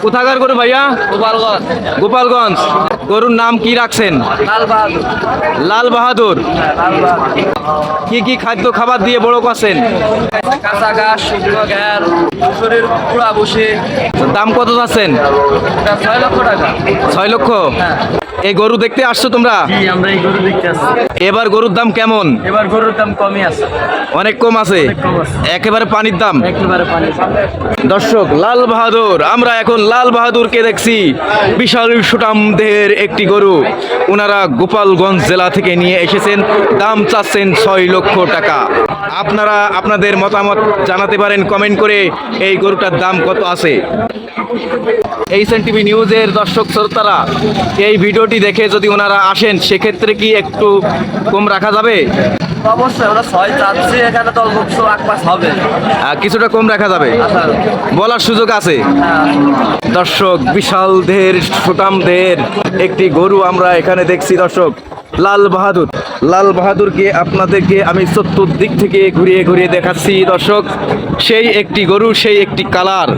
কোথাকার করে ভাইয়া? গোপালগঞ্জ। গোপালগঞ্জ। গরুর নাম কি রাখছেন? লাল বাহাদুর। বাহাদুর। কি কি খাদ্য খাবার দিয়ে বড় করছেন? কাঁচা ঘাস শুকনো ঘ্যার শরীর পুরা বসে। দাম কত যাচ্ছেন ছয় লক্ষ টাকা। ছয় লক্ষ? এই গরু দেখতে আসছো তোমরা? আমরা এই গরু দেখতে আসছি। এবার গরুর দাম কেমন? এবার গরুর দাম কমই আছে। অনেক কম আছে? একেবারে পানির দাম? একেবারে দর্শক লাল বাহাদুর আমরা এখন লাল বাহাদুরকে দেখছি। বিশাল সুটাম দেহের একটি গরু। ওনারা গোপালগঞ্জ জেলা থেকে নিয়ে এসেছেন। দাম চাচ্ছেন ছয় লক্ষ টাকা। আপনারা আপনাদের মতামত জানাতে পারেন কমেন্ট করে এই গরুটার দাম কত আছে? এই টিভি নিউজের দর্শক শ্রোতারা এই ভিডিওটি দেখে যদি ওনারা আসেন সেক্ষেত্রে কি একটু কম রাখা যাবে? অবশ্যই ওরা ছয় চাচ্ছি এখানে দল বক্স আকপাস হবে। কিছুটা কম রাখা যাবে? আচ্ছা। বলার সুযোগ আছে। দর্শক বিশাল দেহের সুটাম দেহের একটি গরু আমরা এখানে দেখছি দর্শক। লাল বাহাদুর। লাল বাহাদুরকে আপনাদেরকে আমি চতুর্দিক থেকে ঘুরিয়ে ঘুরিয়ে দেখাচ্ছি দর্শক। সেই একটি গরু সেই একটি কালার।